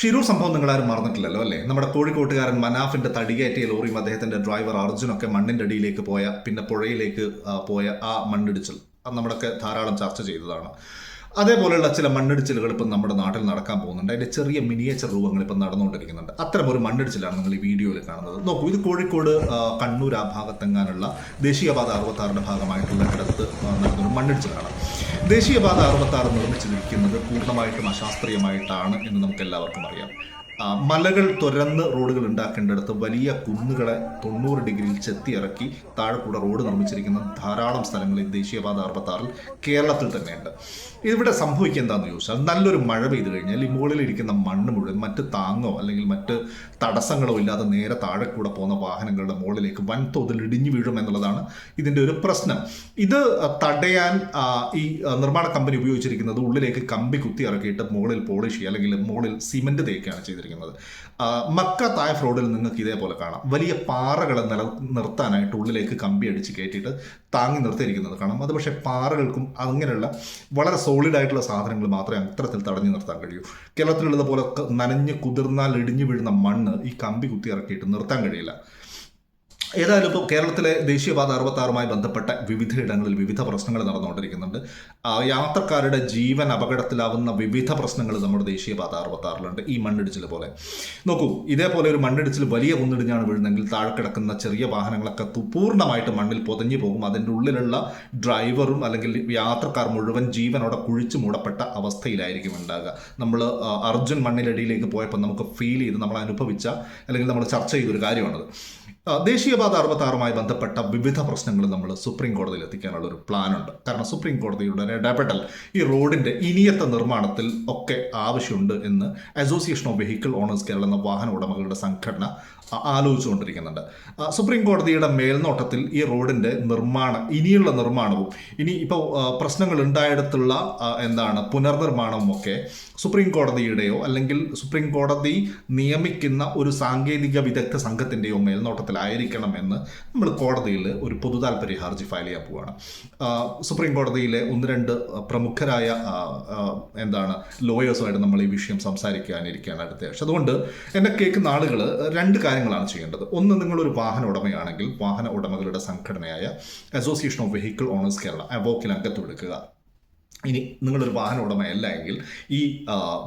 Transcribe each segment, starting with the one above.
ഷിരൂർ സംഭവം നിങ്ങൾ ആരും മറന്നിട്ടില്ലല്ലോ അല്ലേ? നമ്മുടെ കോഴിക്കോട്ടുകാരൻ മനാഫിന്റെ തടികയറ്റിയ ലോറിയും അദ്ദേഹത്തിന്റെ ഡ്രൈവർ അർജുനൊക്കെ മണ്ണിന്റെ അടിയിലേക്ക് പോയ പിന്നെ പുഴയിലേക്ക് പോയ ആ മണ്ണിടിച്ചിൽ. അത് നമ്മളൊക്കെ ധാരാളം ചർച്ച ചെയ്തതാണ്. അതേപോലെയുള്ള ചില മണ്ണിടിച്ചിലുകൾ ഇപ്പം നമ്മുടെ നാട്ടിൽ നടക്കാൻ പോകുന്നുണ്ട്. അതിന്റെ ചെറിയ മിനിയേച്ചർ രൂപങ്ങൾ ഇപ്പം നടന്നുകൊണ്ടിരിക്കുന്നുണ്ട്. അത്തരം ഒരു മണ്ണിടിച്ചിലാണ് നിങ്ങൾ ഈ വീഡിയോയിൽ കാണുന്നത്. നോക്കൂ ഇത് കോഴിക്കോട് കണ്ണൂർ ആ ഭാഗത്തെങ്ങാനുള്ള ദേശീയപാത അറുപത്താറിന്റെ ഭാഗമായിട്ടുള്ള ഇടത്ത് നടന്നൊരു മണ്ണിടിച്ചിലാണ്. ദേശീയപാത അറുപത്താറ് നിർമ്മിച്ചിരിക്കുന്നത് പൂർണമായിട്ടും അശാസ്ത്രീയമായിട്ടാണ് എന്ന് നമുക്ക് എല്ലാവർക്കും അറിയാം. മലകൾ തുരന്ന് റോഡുകൾ ഉണ്ടാക്കേണ്ടിടത്ത് വലിയ കുന്നുകളെ തൊണ്ണൂറ് ഡിഗ്രിയിൽ ചെത്തിയിറക്കി താഴെ കൂടെ റോഡ് നിർമ്മിച്ചിരിക്കുന്ന ധാരാളം സ്ഥലങ്ങളിൽ ദേശീയപാത അറുപത്താറിൽ കേരളത്തിൽ തന്നെയുണ്ട്. ഇവിടെ സംഭവിക്കുക എന്താണെന്ന് ചോദിച്ചാൽ നല്ലൊരു മഴ പെയ്തു കഴിഞ്ഞാൽ ഈ മുകളിലിരിക്കുന്ന മണ്ണ് മുഴുവൻ മറ്റ് താങ്ങോ അല്ലെങ്കിൽ മറ്റ് തടസ്സങ്ങളോ ഇല്ലാതെ നേരെ താഴെ കൂടെ പോകുന്ന വാഹനങ്ങളുടെ മുകളിലേക്ക് വൻതോതിൽ ഇടിഞ്ഞു വീഴും എന്നുള്ളതാണ് ഇതിന്റെ ഒരു പ്രശ്നം. ഇത് തടയാൻ ഈ നിർമ്മാണ കമ്പനി ഉപയോഗിച്ചിരിക്കുന്നത് ഉള്ളിലേക്ക് കമ്പി കുത്തി ഇറക്കിയിട്ട് മുകളിൽ പോളിഷ് അല്ലെങ്കിൽ മുകളിൽ സിമെന്റ് തേക്കുകയാണ് ചെയ്തിരിക്കുന്നത്. ആ, മക്ക തായ ഫ്രോഡിൽ നിങ്ങൾക്ക് ഇതേപോലെ കാണാം. വലിയ പാറകളെ നില നിർത്താനായിട്ട് ഉള്ളിലേക്ക് കമ്പി അടിച്ച് കയറ്റിയിട്ട് താങ്ങി നിർത്തിയിരിക്കുന്നത് കാണാം. അത് പക്ഷേ പാറകൾക്കും അങ്ങനെയുള്ള വളരെ സോളിഡ് ആയിട്ടുള്ള സാധനങ്ങൾ മാത്രമേ അത്തരത്തിൽ തടഞ്ഞു നിർത്താൻ കഴിയൂ. കേരളത്തിലുള്ളതുപോലെ പോലെ നനഞ്ഞ് കുതിർന്നാൽ ഇടിഞ്ഞു വീഴുന്ന മണ്ണ് ഈ കമ്പി കുത്തി ഇറക്കിയിട്ട് നിർത്താൻ കഴിയില്ല. ഏതായാലും ഇപ്പോൾ കേരളത്തിലെ ദേശീയപാത അറുപത്താറുമായി ബന്ധപ്പെട്ട വിവിധ ഇടങ്ങളിൽ വിവിധ പ്രശ്നങ്ങൾ നടന്നുകൊണ്ടിരിക്കുന്നുണ്ട്. യാത്രക്കാരുടെ ജീവൻ അപകടത്തിലാവുന്ന വിവിധ പ്രശ്നങ്ങൾ നമ്മുടെ ദേശീയപാത അറുപത്താറിലുണ്ട്. ഈ മണ്ണിടിച്ചിൽ പോലെ. നോക്കൂ ഇതേപോലെ ഒരു മണ്ണിടിച്ചിൽ വലിയ കുന്നിടിഞ്ഞാണ് വീഴുന്നെങ്കിൽ താഴെ കിടക്കുന്ന ചെറിയ വാഹനങ്ങളൊക്കെ പൂർണമായിട്ട് മണ്ണിൽ പൊതഞ്ഞു പോകും. അതിന്റെ ഉള്ളിലുള്ള ഡ്രൈവറും അല്ലെങ്കിൽ യാത്രക്കാർ മുഴുവൻ ജീവനോടെ കുഴിച്ചു മൂടപ്പെട്ട അവസ്ഥയിലായിരിക്കും ഉണ്ടാകുക. നമ്മൾ അർജുൻ മണ്ണിലടിയിലേക്ക് പോയപ്പോൾ നമുക്ക് ഫീൽ ചെയ്ത് നമ്മൾ അനുഭവിച്ച അല്ലെങ്കിൽ നമ്മൾ ചർച്ച ചെയ്തൊരു കാര്യമാണത്. ദേശീയപാത അറുപത്താറുമായി ബന്ധപ്പെട്ട വിവിധ പ്രശ്നങ്ങൾ നമ്മൾ സുപ്രീം കോടതിയിൽ എത്തിക്കാനുള്ള ഒരു പ്ലാനുണ്ട് കാരണം സുപ്രീം കോടതിയുടെ ഇടപെടൽ ഈ റോഡിന്റെ ഇനിയത്തെ നിർമ്മാണത്തിൽ ഒക്കെ ആവശ്യമുണ്ട് എന്ന് association of vehicle owners Kerala എന്ന വാഹന ഉടമകളുടെ സംഘടന ആലോചിച്ചുകൊണ്ടിരിക്കുന്നുണ്ട്. സുപ്രീം കോടതിയുടെ മേൽനോട്ടത്തിൽ ഈ റോഡിന്റെ നിർമ്മാണം ഇനിയുള്ള നിർമ്മാണവും ഇനി ഇപ്പോൾ പ്രശ്നങ്ങൾ ഉണ്ടായിടത്തുള്ള എന്താണ് പുനർനിർമ്മാണവും ഒക്കെ സുപ്രീം കോടതിയുടെയോ അല്ലെങ്കിൽ സുപ്രീം കോടതി നിയമിക്കുന്ന ഒരു സാങ്കേതിക വിദഗ്ധ സംഘത്തിന്റെയോ മേൽനോട്ടത്തിലായിരിക്കണം എന്ന് നമ്മൾ കോടതിയിൽ ഒരു പൊതു താല്പര്യ ഹർജി ഫയൽ ചെയ്യാൻ പോവുകയാണ് സുപ്രീം കോടതിയിലെ ഒന്ന് രണ്ട് പ്രമുഖരായ എന്താണ് ലോയേഴ്സുമായിട്ട് നമ്മൾ ഈ വിഷയം സംസാരിക്കാനിരിക്കുകയാണ് അടുത്ത ആഴ്ച അതുകൊണ്ട് എന്നെ കേൾക്കുന്ന ആളുകൾ രണ്ട് കാര്യങ്ങളാണ് ചെയ്യേണ്ടത്. ഒന്ന് നിങ്ങളൊരു വാഹന ഉടമയാണെങ്കിൽ വാഹന ഉടമകളുടെ സംഘടനയായ association of vehicle owners Kerala അബോക്കിൽ അംഗത്വം ഇനി നിങ്ങളൊരു വാഹന ഉടമയല്ല എങ്കിൽ ഈ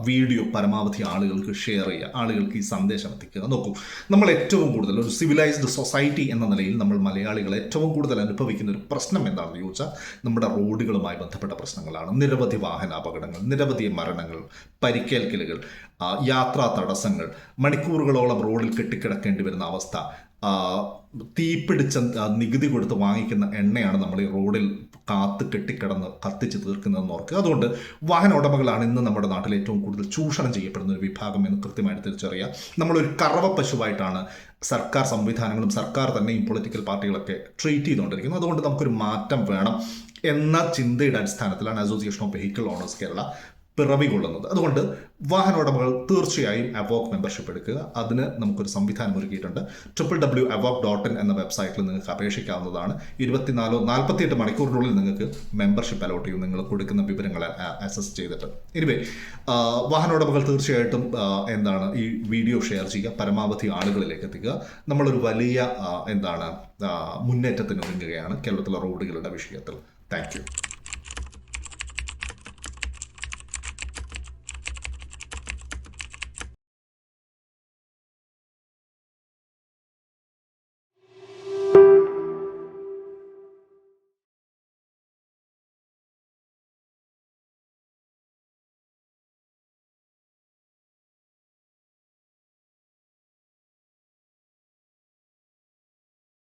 വീഡിയോ പരമാവധി ആളുകൾക്ക് ഷെയർ ചെയ്യുക ആളുകൾക്ക് ഈ സന്ദേശം എത്തിക്കുക. നോക്കൂ നമ്മൾ ഏറ്റവും കൂടുതൽ ഒരു സിവിലൈസ്ഡ് സൊസൈറ്റി എന്ന നിലയിൽ നമ്മൾ മലയാളികൾ ഏറ്റവും കൂടുതൽ അനുഭവിക്കുന്ന ഒരു പ്രശ്നം എന്താണെന്ന് ചോദിച്ചാൽ നമ്മുടെ റോഡുകളുമായി ബന്ധപ്പെട്ട പ്രശ്നങ്ങളാണ്. നിരവധി വാഹന അപകടങ്ങൾ നിരവധി മരണങ്ങൾ പരിക്കേൽക്കലുകൾ യാത്രാ തടസ്സങ്ങൾ മണിക്കൂറുകളോളം റോഡിൽ കെട്ടിക്കിടക്കേണ്ടി വരുന്ന അവസ്ഥ തീപിടിച്ച നികുതി കൊടുത്ത് വാങ്ങിക്കുന്ന എണ്ണയാണ് നമ്മൾ ഈ റോഡിൽ കാത്ത് കെട്ടിക്കിടന്ന് കത്തിച്ച് തീർക്കുന്നതെന്ന് ഓർക്കുക. അതുകൊണ്ട് വാഹന ഉടമകളാണ് ഇന്ന് നമ്മുടെ നാട്ടിൽ ഏറ്റവും കൂടുതൽ ചൂഷണം ചെയ്യപ്പെടുന്ന ഒരു വിഭാഗം എന്ന് കൃത്യമായിട്ട് തിരിച്ചറിയാം നമ്മളൊരു കറവ പശുവായിട്ടാണ് സർക്കാർ സംവിധാനങ്ങളും സർക്കാർ തന്നെയും പൊളിറ്റിക്കൽ പാർട്ടികളൊക്കെ ട്രീറ്റ് ചെയ്തുകൊണ്ടിരിക്കുന്നത്. അതുകൊണ്ട് നമുക്കൊരു മാറ്റം വേണം എന്ന ചിന്തയുടെ അടിസ്ഥാനത്തിലാണ് association of vehicle owners Kerala പിറവി കൊള്ളുന്നത്. അതുകൊണ്ട് വാഹന ഉടമകൾ തീർച്ചയായും അവോക്ക് മെമ്പർഷിപ്പ് എടുക്കുക. അതിന് നമുക്കൊരു സംവിധാനം ഒരുക്കിയിട്ടുണ്ട്. Triple W AVOK dot in എന്ന വെബ്സൈറ്റിൽ നിങ്ങൾക്ക് അപേക്ഷിക്കാവുന്നതാണ്. ഇരുപത്തിനാലോ നാൽപ്പത്തിയെട്ട് മണിക്കൂറിനുള്ളിൽ നിങ്ങൾക്ക് മെമ്പർഷിപ്പ് അലോട്ട് ചെയ്യും. നിങ്ങൾ കൊടുക്കുന്ന വിവരങ്ങളെ അസസ് ചെയ്തിട്ട്. ഇനിവേ വാഹന ഉടമകൾ തീർച്ചയായിട്ടും എന്താണ് ഈ വീഡിയോ ഷെയർ ചെയ്യുക. പരമാവധി ആളുകളിലേക്ക് എത്തിക്കുക. നമ്മളൊരു വലിയ എന്താണ് മുന്നേറ്റത്തിന് ഒരുങ്ങുകയാണ് കേരളത്തിലെ റോഡുകളുടെ വിഷയത്തിൽ. താങ്ക്